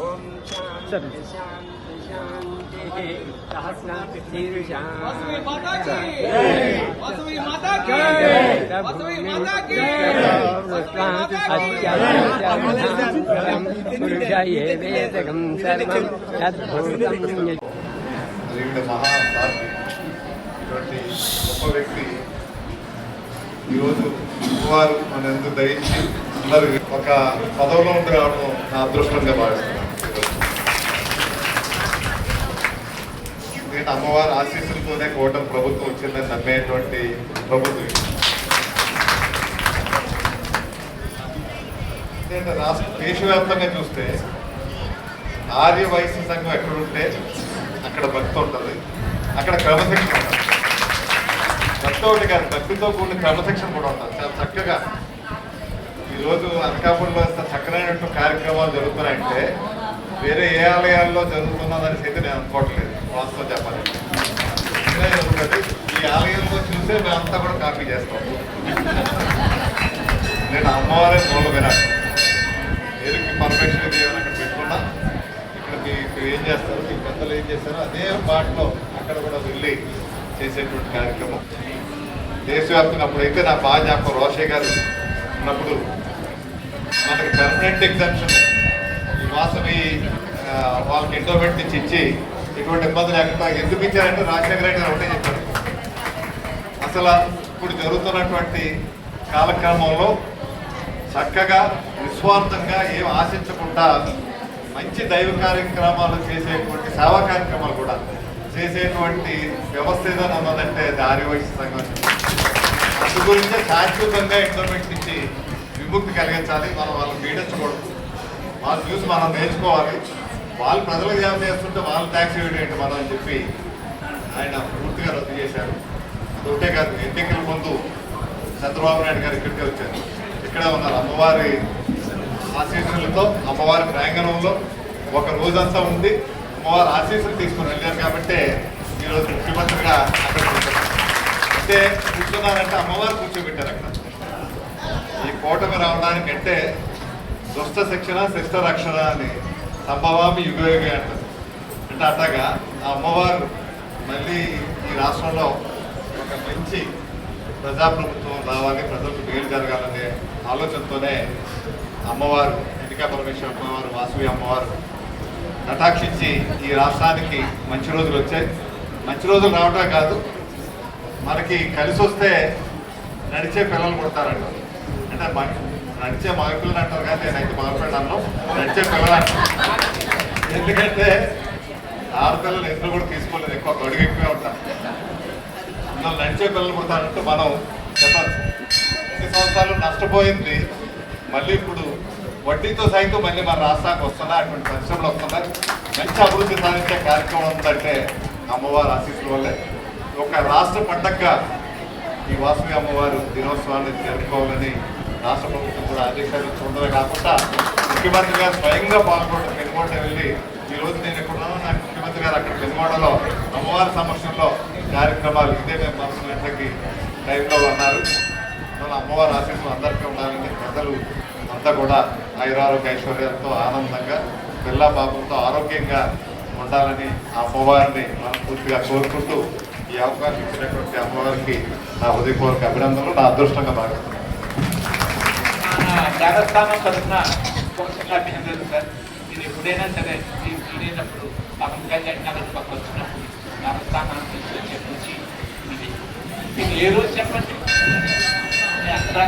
ఓం శాంతి శాంతి సహస్రాంతి శీర్షా వేదకం సర్వం తద్భూతం ఈవిడ మహాసాధ్వి ఇటువంటి గొప్ప వ్యక్తి ఈరోజు వారు మన ఎందుకు దయించి అందరు ఒక పదవిలో ఉండి రావడం నా అదృష్టంగా భావిస్తున్నాను. నేను అమ్మవారి ఆశీస్సులతోనే కూటమి ప్రభుత్వం వచ్చిందని నమ్మేటువంటి ప్రభుత్వం. నేను రాష్ట్ర దేశవ్యాప్తంగా చూస్తే ఆర్య వైశ్య సంఘం ఎక్కడుంటే అక్కడ భక్తి ఉంటుంది. అక్కడ క్రమశిక్షణ ఉంటుంది. భక్తి ఒకటి కాదు భక్తితో కూడిన క్రమశిక్షణ కూడా ఉంటుంది. చాలా చక్కగా ఈరోజు అనకాపల్లిలో ఇంత చక్కనైనట్టు కార్యక్రమాలు జరుగుతున్నాయంటే వేరే ఏ ఆలయాల్లో జరుగుతున్నదని అయితే నేను అనుకోవట్లేదు. వాస్తవం చెప్పాలి జరుగుతుంది ఈ ఆలయంలో చూసే మేమంతా కూడా కాపీ చేస్తాం. నేను అమ్మవారే మూల విరాట్ పేరుకి పర్ఫెక్షన్ ఏమైనా అక్కడ పెట్టుకున్నా ఇక్కడ మీకు ఏం చేస్తారు? మీ పెద్దలు ఏం చేస్తారో అదే పాటలో అక్కడ కూడా వెళ్ళి చేసేటువంటి కార్యక్రమం. దేశవ్యాప్తంగా అప్పుడైతే నా బాగా జ్ఞాపకం రోషయ్య గారు ఉన్నప్పుడు మనకి పర్మనెంట్ ఎగ్జామ్షన్ ఈ మాసం ఈ వాళ్ళకి ఎండోమెంట్ నుంచి ఇచ్చి ఎటువంటి ఇబ్బంది లేకుండా ఎందుకు ఇచ్చారంటే రాజశేఖర రెడ్డి గారు ఒకటే చెప్పారు. అసలు ఇప్పుడు జరుగుతున్నటువంటి కాలక్రమంలో చక్కగా నిస్వార్థంగా ఏం ఆశించకుండా మంచి దైవ కార్యక్రమాలు చేసేటువంటి సేవా కార్యక్రమాలు కూడా చేసేటువంటి వ్యవస్థ ఏదైనా ఉన్నదంటే అది ఆర్యవైశ్య సంఘం గురించి శాశ్వతంగా ఇంటర్మీడియట్ నుంచి విముక్తి కలిగించాలి. మనం వాళ్ళని పీడించకూడదు వాళ్ళు చూసి మనం నేర్చుకోవాలి. వాళ్ళు ప్రజలకు ఏమైనా చేస్తుంటే వాళ్ళ ట్యాక్స్ ఏంటి మనం అని చెప్పి ఆయన పూర్తిగా రద్దు చేశారు. అదొకటే కాదు ఎన్నికల ముందు చంద్రబాబు నాయుడు గారు ఇక్కడికే వచ్చారు. ఇక్కడే ఉన్నారు అమ్మవారి ఆశీస్సులతో అమ్మవారి ప్రాంగణంలో ఒక రోజంతా ఉంది అమ్మవారి ఆశీస్సులు తీసుకుని వెళ్ళారు కాబట్టి ఈరోజు ముఖ్యమంత్రిగా అంటే కూర్చున్నారంటే అమ్మవారు కూర్చోబెట్టారు అక్కడ ఈ కూటమి రావడానికి అంటే దుష్ట శిక్షణ శిష్ట రక్షణ అని సంభవామి యుగయోగి అంటారు. అంటే అట్లాగా ఆ అమ్మవారు మళ్ళీ ఈ రాష్ట్రంలో ఒక మంచి ప్రజాప్రభుత్వం రావాలి ప్రజలకు మేలు జరగాలనే ఆలోచనతోనే అమ్మవారు ఎన్నికా పరమేశ్వర అమ్మవారు వాసవి అమ్మవారు కటాక్షించి ఈ రాష్ట్రానికి మంచి రోజులు వచ్చాయి. మంచి రోజులు రావటం కాదు మనకి కలిసి వస్తే నడిచే పిల్లలు పుడతారంట అంటే మన- నడిచే మగపిల్లలు అంటారు కానీ నేనైతే అయితే అన్నాం నడిచే పిల్లలు అంటారు. ఎందుకంటే ఆడపిల్లలు ఎందుకు కూడా తీసుకోలేదు ఎక్కువ గడుగు ఎక్కువే ఉంటారు. నడిచే పిల్లలు పుడతారంటే మనం చెప్పచ్చు. సంవత్సరాలు నష్టపోయింది మళ్ళీ ఇప్పుడు వడ్డీతో సైతం మళ్ళీ మన రాష్ట్రానికి వస్తుందా? అటువంటి పరిశ్రమలు వస్తున్నాయి మంచి అభివృద్ధి సాధించే కార్యక్రమం ఉందంటే అమ్మవారి ఆశీస్సుల వల్లే. ఒక రాష్ట్ర పండగగా ఈ వాసవి అమ్మవారు దినోత్సవాన్ని జరుపుకోవాలని రాష్ట్ర ప్రభుత్వం కూడా ఆదేశాలు చూడడమే కాకుండా ముఖ్యమంత్రి గారు స్వయంగా పాల్గొంటు పెనుగోట వెళ్ళి ఈరోజు నేను ఎక్కడున్నాను నాకు ముఖ్యమంత్రి గారు అక్కడ పెనుగోటలో అమ్మవారి సమక్షంలో కార్యక్రమాలు ఇదే మేము పదకొండు టైంలో ఉన్నారు మన అమ్మవారి ఆశీస్సులు అందరికీ ఉండాలని ప్రజలు అంతా కూడా ఐరారోగ్య ఐశ్వర్యాలతో ఆనందంగా పిల్ల పాపంతో ఆరోగ్యంగా ఉండాలని ఆ అమ్మవారిని మనం పూర్తిగా కోరుకుంటూ ఈ అవకాశం ఇచ్చినటువంటి అమ్మవారికి నా హృదయపూర్వక అభినందనలు. నా అదృష్టంగా భావిస్తున్నాను. దేవస్థానం తరఫున కోర్సుగా అభినందనలు సార్. ఇది ఎప్పుడైనా సరే ఈ వీలైనప్పుడు పవన్ కళ్యాణ్ గారి పక్క వచ్చినప్పుడు దేవస్థానాన్ని తీసుకొచ్చే రుచి ఇది ఏ రోజు చెప్పండి? అక్కడ